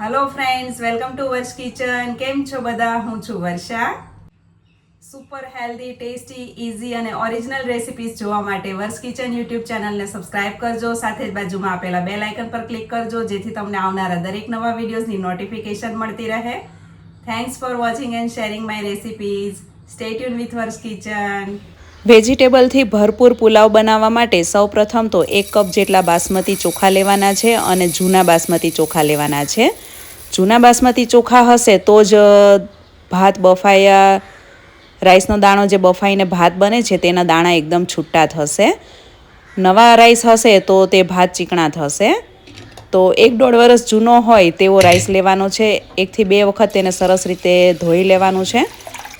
Hello friends welcome to Varsh kitchen કેમ છો બધા? હું છું Varsha. Super healthy tasty easy અને ઓરિજિનલ રેસિપીઝ જોવા માટે વર્ષ કિચન યુટ્યુબ ચેનલને સબસ્ક્રાઇબ કરજો. સાથે જ બાજુમાં આપેલા બેલ આઇકન પર ક્લિક કરજો, જેથી તમને આવનારા દરેક નવા વિડીયોઝની નોટિફિકેશન મળતી રહે. Thanks for watching and sharing my recipes stay tune with Varsh kitchen વેજીટેબલથી ભરપૂર પુલાવ બનાવવા માટે સૌપ્રથમ તો એક કપ જેટલા બાસમતી ચોખા લેવાના છે અને જૂના બાસમતી ચોખા લેવાના છે. જૂના બાસમતી ચોખા હશે તો જ ભાત બફાયા, રાઈસનો દાણો જે બફાઈને ભાત બને છે તેના દાણા એકદમ છૂટા થશે. નવા રાઈસ હશે તો તે ભાત ચીકણા થશે. તો એક દોઢ વરસ જૂનો હોય તેવો રાઈસ લેવાનો છે. એકથી બે વખત તેને સરસ રીતે ધોઈ લેવાનું છે.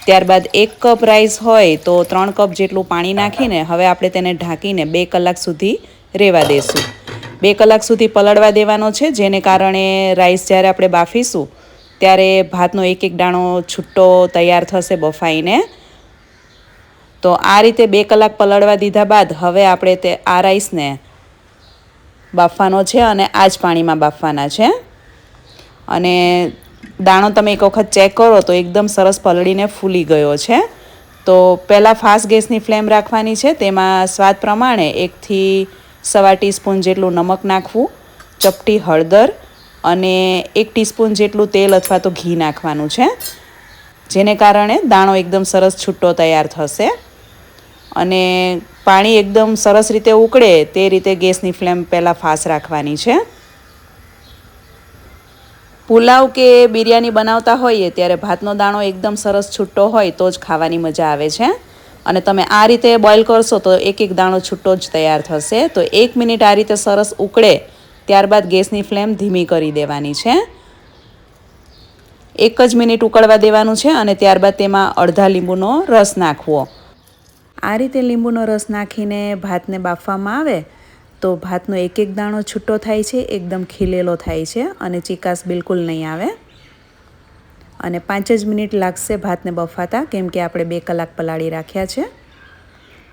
ત્યારબાદ એક કપ રાઈસ હોય તો ત્રણ કપ જેટલું પાણી નાખીને હવે આપણે તેને ઢાંકીને બે કલાક સુધી રહેવા દઈશું બે કલાક સુધી પલળવા દેવાનો છે, જેને કારણે રાઈસ જ્યારે આપણે બાફીશું, ત્યારે ભાતનો એક એક દાણો છૂટો તૈયાર થશે બફાઈને. તો આ રીતે બે કલાક પલળવા દીધા બાદ હવે આપણે તે આ રાઈસને બાફવાનો છે અને આ જ પાણીમાં બાફવાના છે. અને દાણો તમે એક વખત ચેક કરો તો એકદમ સરસ પલળીને ફૂલી ગયો છે. તો પહેલાં ફાસ્ટ ગેસની ફ્લેમ રાખવાની છે, તેમાં સ્વાદ પ્રમાણે એકથી સવા ટીસ્પૂન જેટલું નમક નાખવું, ચપટી હળદર અને એક ટીસ્પૂન જેટલું તેલ અથવા તો ઘી નાખવાનું છે. જેને કારણે દાણો એકદમ સરસ છૂટો તૈયાર થશે અને પાણી એકદમ સરસ રીતે ઉકળે તે રીતે ગેસની ફ્લેમ પહેલાં ફાસ રાખવાની છે. પુલાવ કે બિરયાની બનાવતા હોઈએ ત્યારે ભાતનો દાણો એકદમ સરસ છૂટો હોય તો જ ખાવાની મજા આવે છે. અને તમે આ રીતે બોઇલ કરશો તો એક એક દાણો છૂટો જ તૈયાર થશે. તો એક મિનિટ આ રીતે સરસ ઉકળે, ત્યારબાદ ગેસની ફ્લેમ ધીમી કરી દેવાની છે. એક જ મિનિટ ઉકળવા દેવાનું છે અને ત્યારબાદ તેમાં અડધા લીંબુનો રસ નાખવો. આ રીતે લીંબુનો રસ નાખીને ભાતને બાફવામાં આવે, તો ભાતનો એક એક દાણો છૂટો થાય છે, એકદમ ખીલેલો થાય છે અને ચિકાસ બિલકુલ નહીં આવે. અને પાંચ જ મિનિટ લાગશે ભાતને બફાતા, કેમ કે આપણે બે કલાક પલાળી રાખ્યા છે.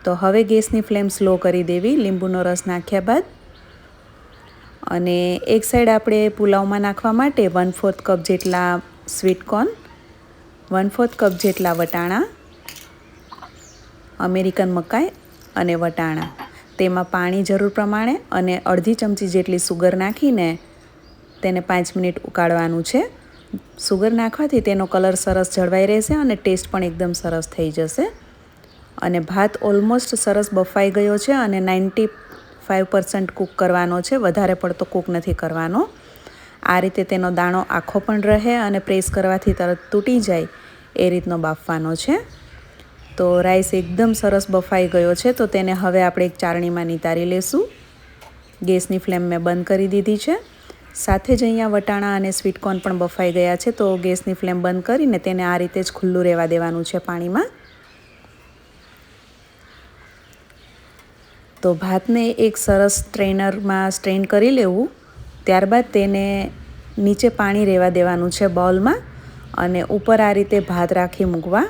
તો હવે ગેસની ફ્લેમ સ્લો કરી દેવી, લીંબુનો રસ નાખ્યા બાદ. અને એક સાઈડ આપણે પુલાવમાં નાખવા માટે વન ફોર્થ કપ જેટલા સ્વીટકોર્ન વન ફોર્થ કપ જેટલા વટાણા, અમેરિકન મકાઈ અને વટાણા. તેમાં પાણી જરૂર પ્રમાણે અને અડધી ચમચી જેટલી સુગર નાખીને તેને પાંચ મિનિટ ઉકાળવાનું છે. સુગર નાખવાથી તેનો કલર સરસ જળવાઈ રહેશે અને ટેસ્ટ પણ એકદમ સરસ થઈ જશે. અને ભાત ઓલમોસ્ટ સરસ બફાઈ ગયો છે અને નાઇન્ટી ફાઇવ પર્સન્ટ કૂક કરવાનો છે. વધારે પડતો કૂક નથી કરવાનો. આ રીતે તેનો દાણો આખો પણ રહે અને પ્રેસ કરવાથી તરત તૂટી જાય એ રીતનો બાફવાનો છે. તો રાઈસ એકદમ સરસ બફાઈ ગયો છે. તો તેને હવે આપણે એક ચારણીમાં નિતારી લેશું. ગેસની ફ્લેમ મેં બંધ કરી દીધી છે. સાથે જ અહીંયા વટાણા અને સ્વીટકોર્ન પણ બફાઈ ગયા છે. તો ગેસની ફ્લેમ બંધ કરીને તેને આ રીતે જ ખુલ્લું રહેવા દેવાનું છે પાણીમાં. તો ભાતને એક સરસ સ્ટ્રેનરમાં સ્ટ્રેન કરી લેવું. ત્યારબાદ તેને નીચે પાણી રહેવા દેવાનું છે બાઉલમાં અને ઉપર આ રીતે ભાત રાખી મૂકવા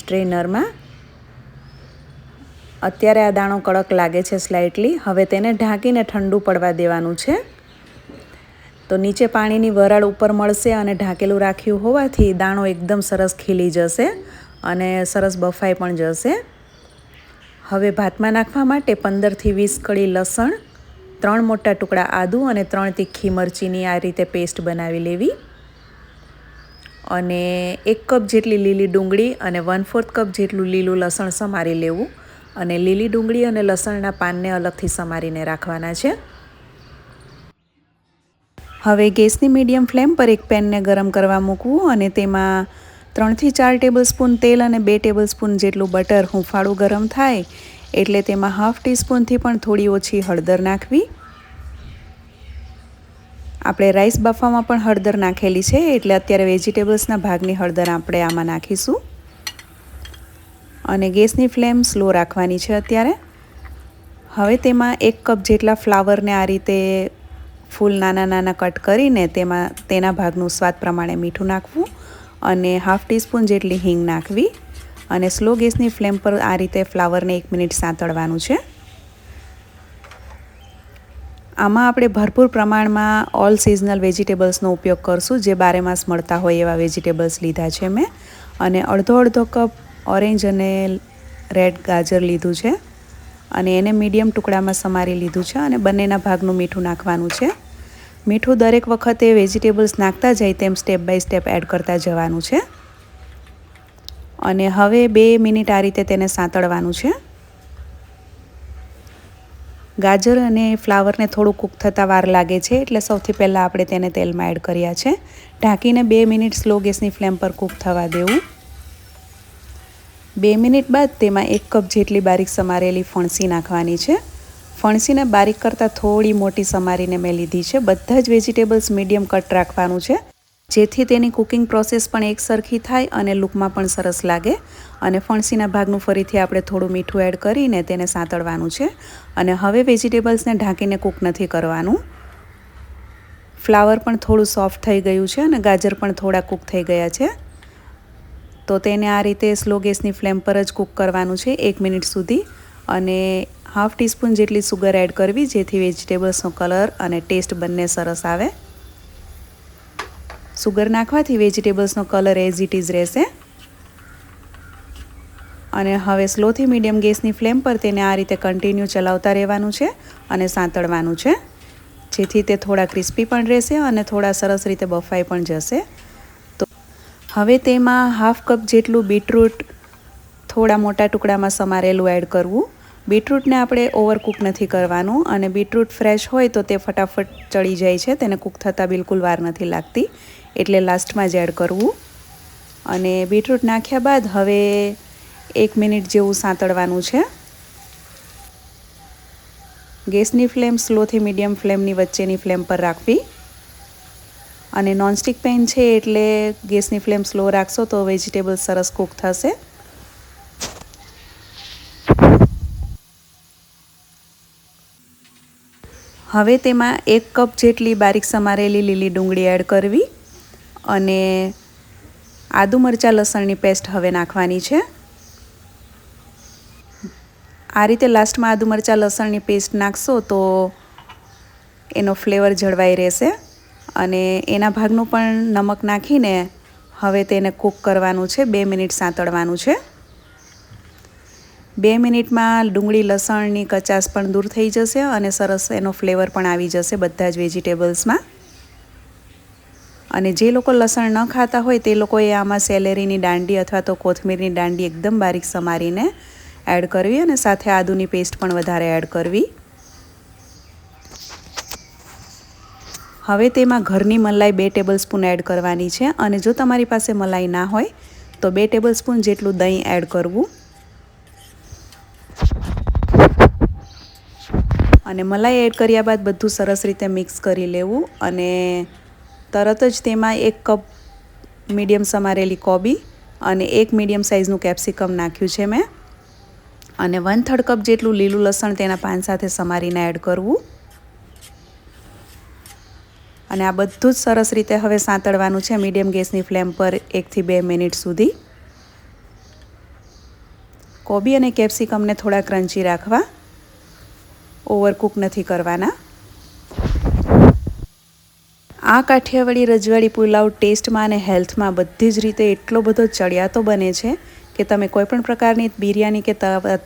સ્ટ્રેનરમાં. અત્યારે આ દાણો કડક લાગે છે સ્લાઇટલી હવે તેને ઢાંકીને ઠંડુ પડવા દેવાનું છે. તો નીચે પાણીની વરાળ ઉપર મળશે અને ઢાંકેલું રાખ્યું હોવાથી દાણો એકદમ સરસ ખીલી જશે અને સરસ બફાઈ પણ જશે. હવે ભાતમાં નાખવા માટે પંદરથી વીસ કળી લસણ, ત્રણ મોટા ટુકડા આદું અને ત્રણ તીખી મરચીની આ રીતે પેસ્ટ બનાવી લેવી. અને એક કપ જેટલી લીલી ડુંગળી અને વન ફોર્થ કપ જેટલું લીલું લસણ સમારી લેવું. અને લીલી ડુંગળી અને લસણના પાનને અલગથી સમારીને રાખવાના છે. હવે ગેસની મીડિયમ ફ્લેમ પર એક પેનને ગરમ કરવા મૂકવું અને તેમાં ત્રણથી ચાર ટેબલ સ્પૂન તેલ અને બે ટેબલ સ્પૂન જેટલું બટર હુંફાળું ગરમ થાય, એટલે તેમાં હાફ ટીસ્પૂનથી પણ થોડી ઓછી હળદર નાખવી. આપણે રાઈસ બાફવામાં પણ હળદર નાખેલી છે, એટલે અત્યારે વેજીટેબલ્સના ભાગની હળદર આપણે આમાં નાખીશું. અને ગેસની ફ્લેમ સ્લો રાખવાની છે અત્યારે. હવે તેમાં એક કપ જેટલા ફ્લાવરને આ રીતે ફૂલ નાના નાના કટ કરીને તેમાં તેના ભાગનું સ્વાદ પ્રમાણે મીઠું નાખવું અને હાફ ટીસ્પૂન જેટલી હિંગ નાખવી અને સ્લો ગેસની ફ્લેમ પર આ રીતે ફ્લાવરને એક મિનિટ સાંતળવાનું છે. આમાં આપણે ભરપૂર પ્રમાણમાં ઓલ સિઝનલ વેજીટેબલ્સનો ઉપયોગ કરશું, જે બારેમાસ મળતા હોય એવા વેજીટેબલ્સ લીધા છે મેં. અને અડધો અડધો કપ ઓરેન્જ અને રેડ ગાજર લીધું છે. અને એને મીડિયમ ટુકડામાં સમારી લીધું છે અને બંનેના ભાગનું મીઠું નાખવાનું છે. મીઠું દરેક વખતે વેજીટેબલ્સ નાખતા જાય તેમ સ્ટેપ બાય સ્ટેપ એડ કરતા જવાનું છે. અને હવે બે મિનિટ આ રીતે તેને સાંતળવાનું છે. ગાજર અને ફ્લાવરને થોડું કૂક થતાં વાર લાગે છે, એટલે સૌથી પહેલાં આપણે તેને તેલમાં એડ કર્યા છે. ઢાંકીને બે મિનિટ સ્લો ગેસની ફ્લેમ પર કૂક થવા દેવું. બે મિનિટ બાદ તેમાં એક કપ જેટલી બારીક સમારેલી ફણસી નાખવાની છે. ફણસીને બારીક કરતાં થોડી મોટી સમારીને મેં લીધી છે. બધા જ વેજીટેબલ્સ મીડિયમ કટ રાખવાનું છે. જેથી તેની કુકિંગ પ્રોસેસ પણ એક સરખી થાય અને લૂકમાં પણ સરસ લાગે. અને ફણસીના ભાગનું ફરીથી આપણે થોડું મીઠું એડ કરીને તેને સાંતળવાનું છે. અને હવે વેજીટેબલ્સને ઢાંકીને કૂક નથી કરવાનું. ફ્લાવર પણ થોડું સોફ્ટ થઈ ગયું છે અને ગાજર પણ થોડા કૂક થઈ ગયા છે. તો તેને આ રીતે સ્લો ગેસની ફ્લેમ પર જ કૂક કરવાનું છે એક મિનિટ સુધી. અને હાફ ટીસ્પૂન જેટલી સુગર એડ કરવી, જેથી વેજીટેબલ્સનો કલર અને ટેસ્ટ બંને સરસ આવે. સુગર નાખવાથી વેજીટેબલ્સનો કલર એઝ ઇટ ઇઝ રહેશે. અને હવે સ્લોથી મીડિયમ ગેસની ફ્લેમ પર તેને આ રીતે કન્ટિન્યુ ચલાવતા રહેવાનું છે અને સાંતળવાનું છે. જેથી તે થોડા ક્રિસ્પી પણ રહેશે અને થોડા સરસ રીતે બફાઈ પણ જશે. તો હવે તેમાં હાફ કપ જેટલું બીટરૂટ થોડા મોટા ટુકડામાં સમારેલું એડ કરવું. બીટરૂટને આપણે ઓવરકૂક નથી કરવાનું અને બીટરૂટ ફ્રેશ હોય તો તે ફટાફટ ચડી જાય છે. તેને કૂક થતાં બિલકુલ વાર નથી લાગતી. એટલે લાસ્ટમાં જ એડ કરવું. અને બીટરૂટ નાખ્યા બાદ હવે એક મિનિટ જેવું સાંતળવાનું છે. ગેસની ફ્લેમ સ્લોથી મીડિયમ ફ્લેમની વચ્ચેની ફ્લેમ પર રાખવી. અને નોનસ્ટિક પેન છે એટલે ગેસની ફ્લેમ સ્લો રાખશો તો વેજીટેબલ સરસ કૂક થશે. હવે તેમાં એક કપ જેટલી બારીક સમારેલી લીલી ડુંગળી એડ કરવી અને આદુ મરચાં લસણની પેસ્ટ હવે નાખવાની છે. આ રીતે લાસ્ટમાં આદુ મરચાં લસણની પેસ્ટ નાખશો તો એનો ફ્લેવર જળવાઈ રહેશે અને એના ભાગનું પણ નમક નાખીને હવે તેને કૂક કરવાનું છે, બે મિનિટ સાંતળવાનું છે. બે મિનિટમાં ડુંગળી લસણની કચાશ પણ દૂર થઈ જશે અને સરસ એનો ફ્લેવર પણ આવી જશે બધા જ વેજીટેબલ્સમાં. અને જે લોકો લસણ ન ખાતા હોય તે લોકોએ આમાં સેલેરીની દાંડી અથવા તો કોથમીરની દાંડી એકદમ બારીક સમારીને એડ કરવી અને સાથે આદુની પેસ્ટ પણ વધારે એડ કરવી. હવે તેમાં ઘરની મલાઈ બે ટેબલ સ્પૂન એડ કરવાની છે અને જો તમારી પાસે મલાઈ ના હોય તો બે ટેબલ સ્પૂન જેટલું દહીં એડ કરવું. અને મલાઈ એડ કર્યા બાદ બધું સરસ રીતે મિક્સ કરી લેવું અને તરત જ તેમાં એક કપ મીડિયમ સમારેલી કોબી અને એક મીડિયમ સાઇઝનું કેપ્સિકમ નાખ્યું છે મેં. અને વન થર્ડ કપ જેટલું લીલું લસણ તેના પાન સાથે સમારીને એડ કરવું. અને આ બધું જ સરસ રીતે હવે સાંતળવાનું છે મીડિયમ ગેસની ફ્લેમ પર એકથી બે મિનિટ સુધી. કોબી અને કેપ્સિકમને થોડા ક્રન્ચી રાખવા. ઓવરકૂક નથી કરવાના. આ કાઠિયાવાડી રજવાડી પુલાવ ટેસ્ટમાં અને હેલ્થમાં બધી જ રીતે એટલો બધો ચડિયાતો બને છે કે તમે કોઈપણ પ્રકારની બિરયાની કે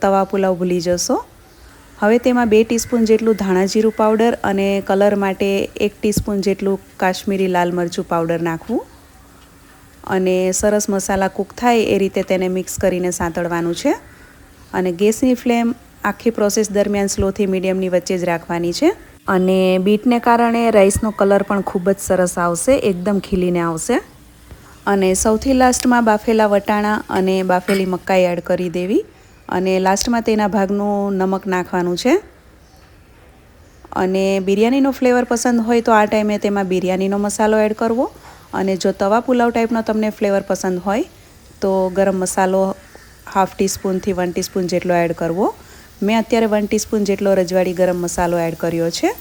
તવા પુલાવ ભૂલી જશો. હવે તેમાં બે ટીસ્પૂન જેટલું ધાણાજીરું પાવડર અને કલર માટે એક ટીસ્પૂન જેટલું કાશ્મીરી લાલ મરચું પાવડર નાખવું. અને સરસ મસાલા કૂક થાય એ રીતે તેને મિક્સ કરીને સાંતળવાનું છે. અને ગેસની ફ્લેમ આખી પ્રોસેસ દરમિયાન સ્લોથી મીડિયમની વચ્ચે જ રાખવાની છે. અને બીટને કારણે રાઈસનો કલર પણ ખૂબ જ સરસ આવશે, એકદમ ખીલીને આવશે. અને સૌથી લાસ્ટમાં બાફેલા વટાણા અને બાફેલી મકાઈ એડ કરી દેવી. અને લાસ્ટમાં તેના ભાગનું નમક નાખવાનું છે. અને બિરયાનીનો ફ્લેવર પસંદ હોય તો આ ટાઈમે તેમાં બિરયાનીનો મસાલો એડ કરવો. અને જો તવા પુલાવ ટાઈપનો તમને ફ્લેવર પસંદ હોય, તો ગરમ મસાલો હાફ ટીસ્પૂનથી વન ટીસ્પૂન જેટલો એડ કરવો. મેં અત્યારે વન ટીસ્પૂન જેટલો રજવાડી ગરમ મસાલો એડ કર્યો છે.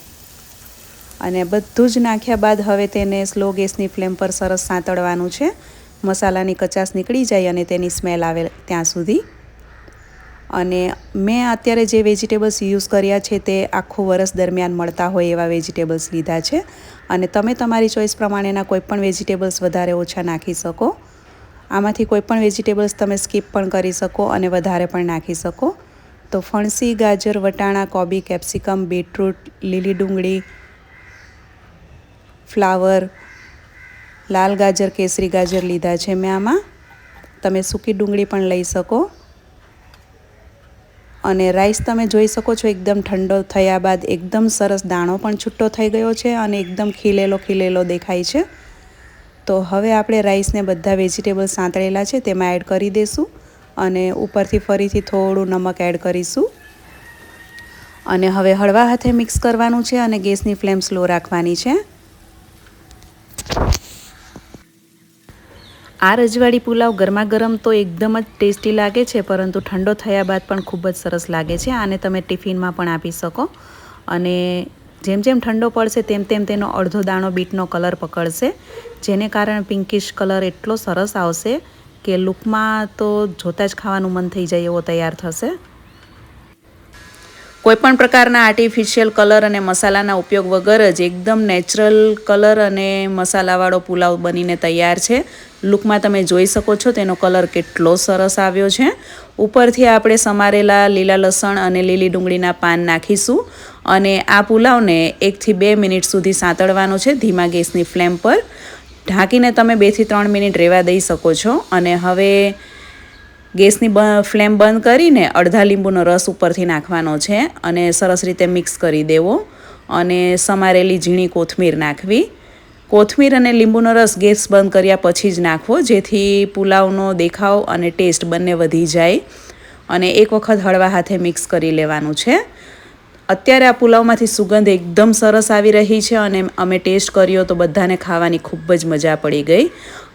અને બધું જ નાખ્યા બાદ હવે તેને સ્લો ગેસની ફ્લેમ પર સરસ સાંતળવાનું છે. મસાલાની કચાસ નીકળી જાય અને તેની સ્મેલ આવે ત્યાં સુધી. અને મેં અત્યારે જે વેજીટેબલ્સ યુઝ કર્યા છે તે આખું વરસ દરમિયાન મળતા હોય એવા વેજીટેબલ્સ લીધા છે. અને તમે તમારી ચોઈસ પ્રમાણેના કોઈપણ વેજીટેબલ્સ વધારે ઓછા નાખી શકો. આમાંથી કોઈપણ વેજીટેબલ્સ તમે સ્કીપ પણ કરી શકો અને વધારે પણ નાખી શકો. તો ફણસી, ગાજર, વટાણા, કોબી, કેપ્સિકમ, બીટરૂટ, લીલી ડુંગળી, ફ્લાવર, લાલ ગાજર, કેસરી ગાજર લીધા છે મેં આમાં. તમે સૂકી ડુંગળી પણ લઈ શકો. અને રાઈસ તમે જોઈ શકો છો એકદમ ઠંડો થયા બાદ એકદમ સરસ દાણો પણ છૂટો થઈ ગયો છે અને એકદમ ખીલેલો ખીલેલો દેખાય છે. તો હવે આપણે રાઈસને બધા વેજીટેબલ સાંતળેલા છે તેમાં એડ કરી દઈશું અને ઉપરથી ફરીથી થોડું નમક એડ કરીશું. અને હવે હળવા હાથે મિક્સ કરવાનું છે અને ગેસની ફ્લેમ સ્લો રાખવાની છે. આ રજવાડી પુલાવ ગરમા ગરમ તો એકદમ જ ટેસ્ટી લાગે છે, પરંતુ ઠંડો થયા બાદ પણ ખૂબ જ સરસ લાગે છે. આને તમે ટિફિનમાં પણ આપી શકો. અને જેમ જેમ ઠંડો પડશે તેમ તેમ તેનો અડધો દાણો બીટનો કલર પકડશે, જેને કારણે પિંકિશ કલર એટલો સરસ આવશે. કે લૂકમાં તો જોતાં જ ખાવાનું મન થઈ જાય એવો તૈયાર થશે? કોઈપણ પ્રકારના આર્ટિફિશિયલ કલર અને મસાલાના ઉપયોગ વગર જ એકદમ નેચરલ કલર અને મસાલાવાળો પુલાવ બનીને તૈયાર છે. લુકમાં તમે જોઈ શકો છો તેનો કલર કેટલો સરસ આવ્યો છે. ઉપરથી આપણે સમારેલા લીલા લસણ અને લીલી ડુંગળીના પાન નાખીશું અને આ પુલાવને એકથી બે મિનિટ સુધી સાંતળવાનો છે ધીમા ગેસની ફ્લેમ પર. ઢાંકીને તમે બેથી ત્રણ મિનિટ રહેવા દઈ શકો છો અને હવે ગેસની બ, ફ્લેમ બંધ કરીને અડધા લીંબુનો રસ ઉપરથી નાખવાનો છે અને સરસ રીતે મિક્સ કરી દેવો અને સમારેલી ઝીણી કોથમીર નાખવી. કોથમીર અને લીંબુનો રસ ગેસ બંધ કર્યા પછી જ નાખવો, જેથી પુલાવનો દેખાવ અને ટેસ્ટ બંને વધી જાય અને એક વખત હળવા હાથે મિક્સ કરી લેવાનું છે. અત્યારે આ પુલાવમાંથી સુગંધ એકદમ સરસ આવી રહી છે અને અમે ટેસ્ટ કર્યો તો બધાને ખાવાની ખૂબ જ મજા પડી ગઈ.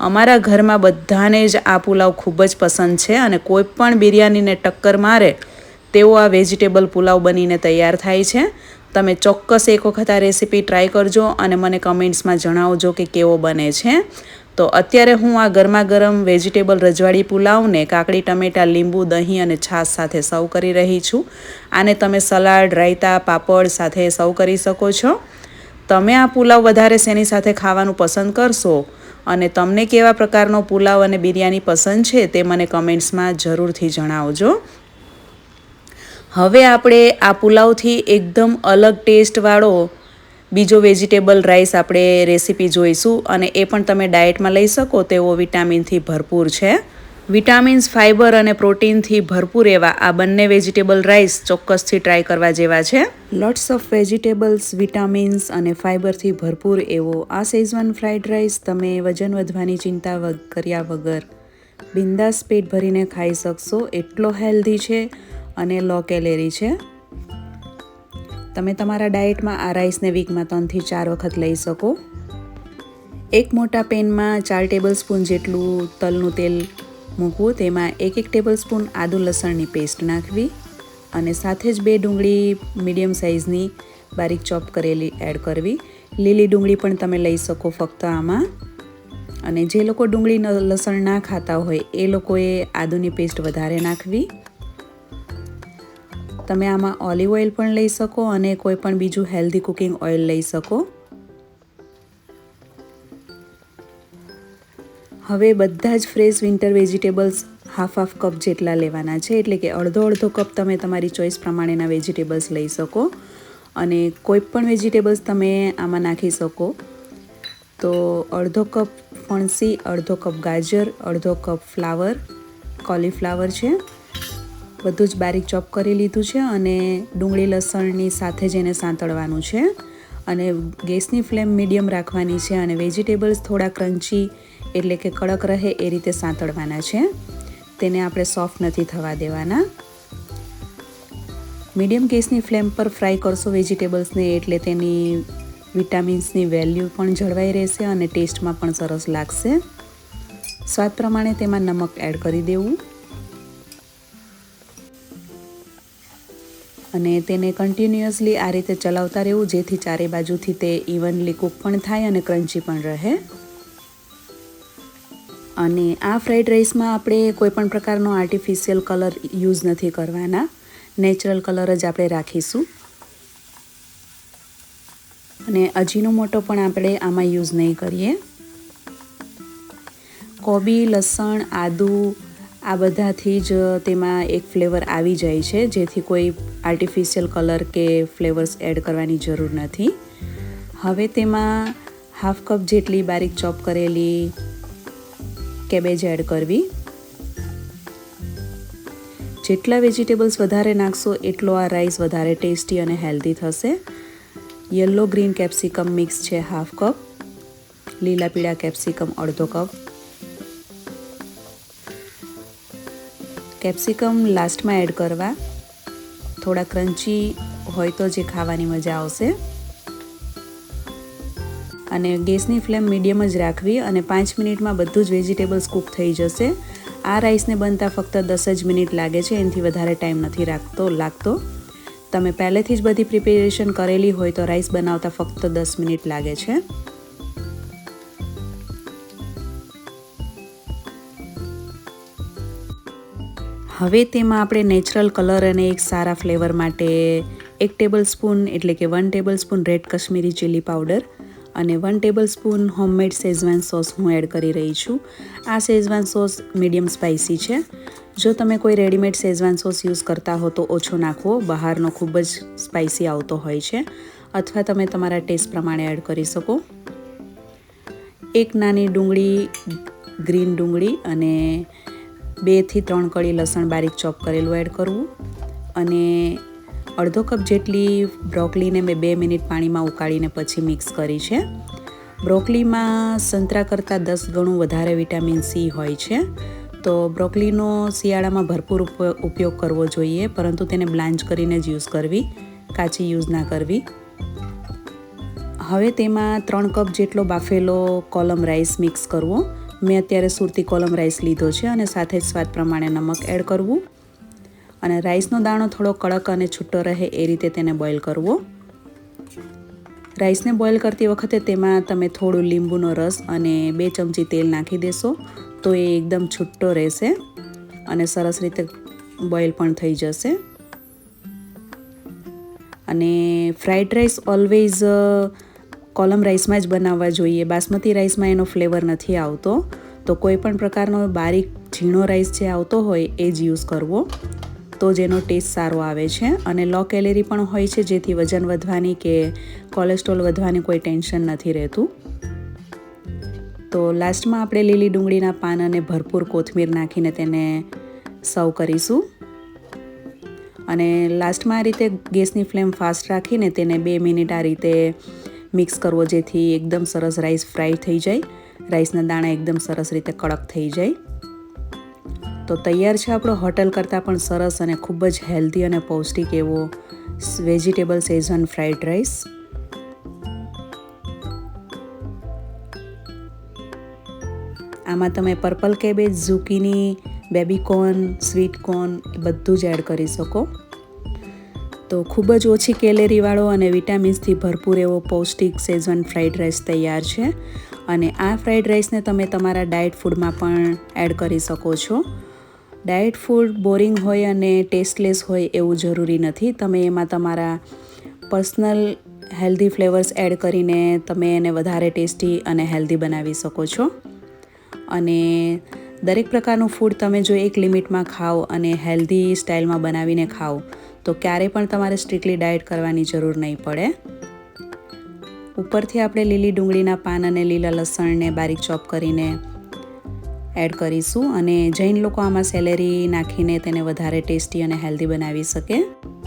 અમારા ઘરમાં બધાને જ આ પુલાવ ખૂબ જ પસંદ છે અને કોઈ પણ બિરયાનીને ટક્કર મારે તેવો આ વેજીટેબલ પુલાવ બનીને તૈયાર થાય છે. તમે ચોક્કસ એક વખત આ રેસીપી ટ્રાય કરજો અને મને કમેન્ટ્સમાં જણાવજો કે કેવો બને છે. તો અત્યારે હું આ ગરમા ગરમ વેજીટેબલ રજવાડી પુલાવને કાકડી, ટમેટા, લીંબુ, દહીં અને છાશ સાથે સર્વ કરી રહી છું. આને તમે સલાડ, રાયતા, પાપડ સાથે સર્વ કરી શકો છો. તમે આ પુલાવ વધારે શેની સાથે ખાવાનું પસંદ કરશો અને તમને કેવા પ્રકારનો પુલાવ અને બિરયાની પસંદ છે તે મને કમેન્ટ્સમાં જરૂરથી જણાવજો. હવે આપણે આ પુલાવથી એકદમ અલગ ટેસ્ટવાળો બીજો વેજીટેબલ રાઈસ આપણે રેસીપી જોઈશું અને એ પણ તમે ડાયટમાં લઈ શકો તેવો વિટામિનથી ભરપૂર છે. વિટામિન્સ ફાઇબર અને પ્રોટીનથી ભરપૂર એવા આ બંને વેજીટેબલ રાઈસ ચોક્કસથી ટ્રાય કરવા જેવા છે. લોટ્સ ઓફ વેજીટેબલ્સ વિટામિન્સ અને ફાઇબરથી ભરપૂર એવો આ સેઝવાન ફ્રાઈડ રાઈસ તમે વજન વધવાની ચિંતા કર્યા વગર બિંદાસ પેટ ભરીને ખાઈ શકશો. એટલો હેલ્ધી છે અને લો કેલેરી છે. તમે તમારા ડાયટમાં આ રાઈસને વીકમાં ત્રણથી ચાર વખત લઈ શકો. એક મોટા પેનમાં ચાર ટેબલ સ્પૂન જેટલું તલનું તેલ મૂકવું, તેમાં એક એક ટેબલ સ્પૂન આદુ લસણની પેસ્ટ નાખવી અને સાથે જ બે ડુંગળી મીડિયમ સાઇઝની બારીક ચોપ કરેલી એડ કરવી. લીલી ડુંગળી પણ તમે લઈ શકો ફક્ત આમાં. અને જે લોકો ડુંગળી લસણ ના ખાતા હોય, એ લોકોએ આદુની પેસ્ટ વધારે નાખવી. તમે આમાં ઓલિવ ઓઇલ પણ લઈ શકો અને કોઈ પણ બીજું હેલ્ધી કુકિંગ ઓઇલ લઈ શકો. હવે બધા જ fresh winter vegetables half half cup જેટલા લેવાના છે, એટલે કે અડધો અડધો કપ તમે તમારી ચોઈસ પ્રમાણેના વેજીટેબલ્સ લઈ શકો. અને કોઈ પણ વેજીટેબલ્સ તમે આમાં નાખી શકો. તો અડધો કપ ફણસી, અડધો કપ ગાજર, અડધો કપ ફ્લાવર, કોલીફ્લાવર છે. બધું જ બારીક ચોપ કરી લીધું છે અને ડુંગળી લસણની સાથે જ એને સાંતળવાનું છે. અને ગેસની ફ્લેમ મીડિયમ રાખવાની છે અને વેજીટેબલ્સ થોડા ક્રન્ચી એટલે કે કડક રહે એ રીતે સાંતળવાના છે. તેને આપણે સોફ્ટ નથી થવા દેવાના. મીડિયમ ગેસની ફ્લેમ પર ફ્રાય કરશો વેજીટેબલ્સને એટલે તેની વિટામિન્સની વેલ્યુ પણ જળવાઈ રહેશે અને ટેસ્ટમાં પણ સરસ લાગશે. સ્વાદ પ્રમાણે તેમાં નમક એડ કરી દેવું. અને તેને કન્ટિન્યુઅસલી આ રીતે ચલાવતા રહેવું, જેથી ચારે બાજુથી તે ઇવનલી કૂક પણ થાય અને ક્રન્ચી પણ રહે. અને આ ફ્રાઈડ રાઈસમાં આપણે કોઈપણ પ્રકારનો આર્ટિફિશિયલ કલર યુઝ નથી કરવાના. નેચરલ કલર જ આપણે રાખીશું. અને અજીનો મોટો પણ આપણે આમાં યુઝ નહીં કરીએ. કોબી, લસણ, આદુ આ બધાથી જ તેમાં એક ફ્લેવર આવી જાય છે, જેથી કોઈ આર્ટિફિશિયલ કલર કે ફ્લેવર્સ એડ કરવાની જરૂર નથી. હવે તેમાં હાફ કપ જેટલી બારીક ચોપ કરેલી કેબેજ એડ કરવી. જેટલા વેજીટેબલ્સ વધારે નાખશો, એટલો આ રાઈસ વધારે ટેસ્ટી અને હેલ્ધી થશે. યલો ગ્રીન કેપ્સિકમ મિક્સ છે હાફ કપ લીલા પીળા કેપ્સિકમ અડધો કપ કેપ્સિકમ લાસ્ટમાં એડ કરવા. થોડા ક્રન્ચી હોય તો જે ખાવાની મજા આવશે. અને ગેસની ફ્લેમ મીડિયમ જ રાખવી અને પાંચ મિનિટમાં બધું જ વેજીટેબલ્સ કૂક થઈ જશે. આ રાઈસને બનતા ફક્ત દસ જ મિનિટ લાગે છે, એનાથી વધારે ટાઈમ નથી રાખતો, લાગતો. તમે પહેલેથી જ બધી પ્રિપેરેશન કરેલી હોય તો રાઈસ બનાવતા ફક્ત દસ મિનિટ લાગે છે. હવે તેમાં આપણે નેચરલ કલર અને એક સારા ફ્લેવર માટે એક ટેબલ સ્પૂન એટલે કે one table spoon red Kashmiri chilli powder અને one table spoon homemade schezwan sauce હું એડ કરી રહી છું. આ શેઝવાન સોસ મીડિયમ સ્પાઇસી છે. જો તમે કોઈ રેડીમેડ શેઝવાન સોસ યુઝ કરતા હો તો ઓછો નાખવો બહારનો ખૂબ જ સ્પાઇસી આવતો હોય છે. અથવા તમે તમારા ટેસ્ટ પ્રમાણે એડ કરી શકો. એક નાની ડુંગળી ગ્રીન ડુંગળી અને બેથી ત્રણ કળી લસણ બારીક ચોપ કરેલું એડ કરવું. અને અડધો કપ જેટલી બ્રોકલીને મેં બે મિનિટ પાણીમાં ઉકાળીને પછી મિક્સ કરી છે. બ્રોકલીમાં સંતરા કરતાં દસ ગણું વધારે વિટામિન સી હોય છે. તો બ્રોકલીનો શિયાળામાં ભરપૂર ઉપયોગ કરવો જોઈએ, પરંતુ તેને બ્લાન્ચ કરીને જ યુઝ કરવી, કાચી યુઝ ના કરવી. હવે તેમાં ત્રણ કપ જેટલો બાફેલો કોલમ રાઈસ મિક્સ કરવો. મેં અત્યારે સુરતી કોલમ રાઈસ લીધો છે અને સાથે જ સ્વાદ પ્રમાણે નમક એડ કરવું. અને રાઈસનો દાણો થોડો કડક અને છૂટો રહે એ રીતે તેને બોઇલ કરવો. રાઈસને બોઇલ કરતી વખતે તેમાં તમે થોડું લીંબુનો રસ અને બે ચમચી તેલ નાખી દેશો, તો એ એકદમ છૂટો રહેશે અને સરસ રીતે બોઇલ પણ થઈ જશે. અને ફ્રાઈડ રાઈસ ઓલવેઝ કોલમ રાઈસમાં જ બનાવવા જોઈએ. બાસમતી રાઈસમાં એનો ફ્લેવર નથી આવતો. તો કોઈ પણ પ્રકારનો બારીક ઝીણો રાઈસ જે આવતો હોય એ જ યુઝ કરવો. તો જ એનો ટેસ્ટ સારો આવે છે. અને લો કેલેરી પણ હોય છે, જેથી વજન વધવાની કે કોલેસ્ટ્રોલ વધવાની કોઈ ટેન્શન નથી રહેતું. તો લાસ્ટમાં આપણે લીલી ડુંગળીના પાન અને ભરપૂર કોથમીર નાખીને તેને સર્વ કરીશું. અને લાસ્ટમાં આ રીતે ગેસની ફ્લેમ ફાસ્ટ રાખીને તેને બે મિનિટ આ રીતે મિક્સ કરવો જેથી એકદમ સરસ રાઈસ ફ્રાય થઈ જાય. રાઈસના દાણા એકદમ સરસ રીતે કડક થઈ જાય. તો તૈયાર છે આપણો હોટલ કરતાં પણ સરસ અને ખૂબ જ હેલ્ધી અને પૌષ્ટિક એવો વેજીટેબલ સેઝન ફ્રાઈડ રાઈસ. આમાં તમે purple cabbage, zucchini baby corn sweet corn બધું જ એડ કરી શકો. તો ખૂબ જ ઓછી કેલેરીવાળો અને વિટામિન્સથી ભરપૂર એવો પૌષ્ટિક સેઝવન ફ્રાઈડ રાઈસ તૈયાર છે. અને આ ફ્રાઈડ રાઈસને તમે તમારા ડાયટ ફૂડમાં પણ એડ કરી શકો છો. ડાયટ ફૂડ બોરિંગ હોય અને ટેસ્ટલેસ હોય એવું જરૂરી નથી. તમે એમાં તમારા પર્સનલ હેલ્ધી ફ્લેવર્સ એડ કરીને તમે એને વધારે ટેસ્ટી અને હેલ્ધી બનાવી શકો છો. અને દરેક પ્રકારનું ફૂડ તમે જો એક લિમિટમાં ખાઓ અને હેલ્ધી સ્ટાઇલમાં બનાવીને ખાઓ તો ક્યારેય પણ તમારે સ્ટ્રિક્ટલી ડાયટ કરવાની જરૂર નહીં પડે. ઉપરથી આપણે લીલી ડુંગળીના પાન અને લીલા લસણને બારીક ચોપ કરીને એડ કરીશું અને જૈન લોકો આમાં સેલેરી નાખીને તેને વધારે ટેસ્ટી અને હેલ્ધી બનાવી શકે.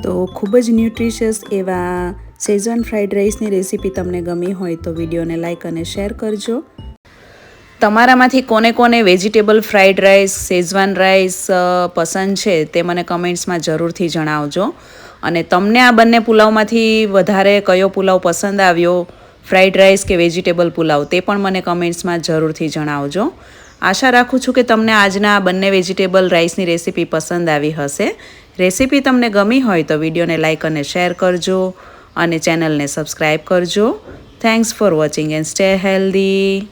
તો ખૂબ જ ન્યુટ્રિશિયસ એવા સેઝન ફ્રાઈડ રાઈસની રેસીપી તમને ગમી હોય તો વિડીયોને લાઇક અને શેર કરજો. તમારામાંથી કોને કોને vegetable fried rice, schezwan rice પસંદ છે તે મને કમેન્ટ્સમાં જરૂરથી જણાવજો. અને તમને આ બંને પુલાવમાંથી વધારે કયો પુલાવ પસંદ આવ્યો? ફ્રાઈડ રાઈસ કે વેજીટેબલ પુલાવ? તે પણ મને કમેન્ટ્સમાં જરૂરથી જણાવજો. આશા રાખું છું કે તમને આજના આ બંને વેજીટેબલ રાઈસની રેસીપી પસંદ આવી હશે. રેસીપી તમને ગમી હોય તો વિડીયોને લાઇક અને શેર કરજો અને ચેનલને સબસ્ક્રાઈબ કરજો. Thanks for watching and stay healthy.